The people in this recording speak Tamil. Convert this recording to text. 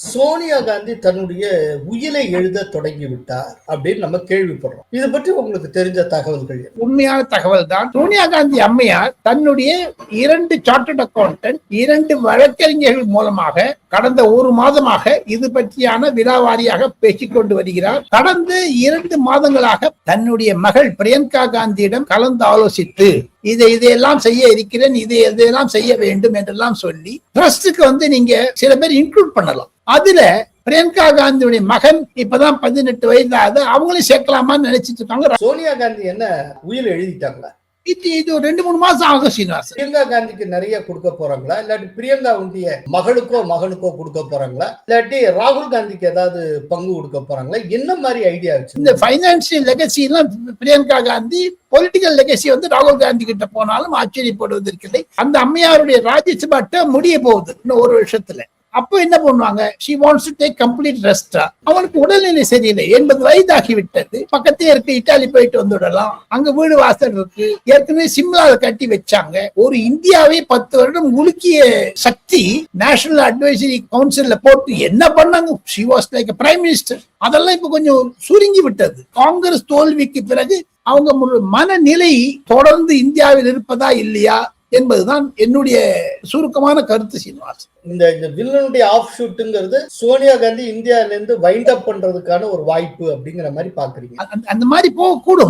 சோனியா காந்தி தன்னுடைய உயிரை எழுத தொடங்கி விட்டார் அப்படின்னு நம்ம கேள்விப்படுறோம். இது பற்றி உங்களுக்கு தெரிஞ்ச தகவல்கள் உண்மையான தகவல் தான். சோனியா காந்தி அம்மையார் தன்னுடைய இரண்டு சார்ட்டர்ட் அக்கௌண்டன்ட் இரண்டு வழக்கறிஞர்கள் மூலமாக கடந்த ஒரு மாதமாக இது பற்றியான விழாவாரியாக பேசிக் கொண்டு வருகிறார். கடந்த இரண்டு மாதங்களாக தன்னுடைய மகள் பிரியங்கா காந்தியிடம் கலந்து ஆலோசித்து இதை இதையெல்லாம் செய்ய இருக்கிறேன் இதை இதையெல்லாம் செய்ய வேண்டும் என்றெல்லாம் சொல்லி ட்ரஸ்டுக்கு வந்து நீங்க சில பேர் இன்க்ளூட் பண்ணலாம். அதுல பிரியங்கா காந்தியுடைய மகன் இப்பதான் பதினெட்டு வயது ஆகுது. அவங்களையும் சேர்க்கலாமான்னு நினைச்சிட்டு இருக்காங்க. சோனியா காந்தி என்ன உயிர் எழுதிட்டாங்களா? இது இது ஒரு ரெண்டு மூணு மாசம் ஆகும் சீனிவாசன். பிரியங்கா காந்திக்கு நிறைய கொடுக்க போறாங்களா? இல்லாட்டி பிரியங்கா உண்டிய மகளுக்கோ மகனுக்கோ கொடுக்க போறாங்களா? இல்லாட்டி ராகுல் காந்திக்கு ஏதாவது பங்கு கொடுக்க போறாங்களா? என்ன மாதிரி ஐடியா வச்சு? இந்த பைனான்சியல் லெகசி எல்லாம் பிரியங்கா காந்தி பொலிட்டிக்கல் லெகசி வந்து ராகுல் காந்தி கிட்ட போனாலும் ஆச்சரியப்படுவதற்கில்லை அந்த அம்மையாருடைய ராஜ்யசபா முடிய போகுது இன்னும் ஒரு வருஷத்துல. அப்போ என்ன பண்ணுவாங்க? She wants to take complete ரெஸ்டா அவனுக்கு உடல்நிலை சரியில்லை. எண்பது வயது விட்டது பக்கத்தே இருக்கு இட்டாலி போயிட்டு வந்துடலாம். அங்க வீடு வாசல் இருக்கு. ஏற்கனவே சிம்லாவை கட்டி வச்சாங்க. ஒரு இந்தியாவே பத்து வருடம் உலுக்கிய சக்தி நேஷனல் அட்வைசரி கவுன்சில்ல போட்டு என்ன பண்ணாங்க? She was like prime minister அதெல்லாம் இப்ப கொஞ்சம் சுருங்கி விட்டது. காங்கிரஸ் தோல்விக்கு பிறகு அவங்க மு- மனநிலை தொடர்ந்து இந்தியாவில் இருப்பதா இல்லையா? என்பதுதான் என்னுடைய சுருக்கமான கருத்து சீனிவாசன் இந்த இந்த வில்லனுடைய ஆஃப் ஷூட்டுங்கிறது சோனியா காந்தி இந்தியால இருந்து வைண்ட் அப் பண்றதுக்கான ஒரு வாய்ப்பு அப்படிங்கிற மாதிரி பாக்குறீங்க அந்த- அந்த மாதிரி போகக்கூடும்.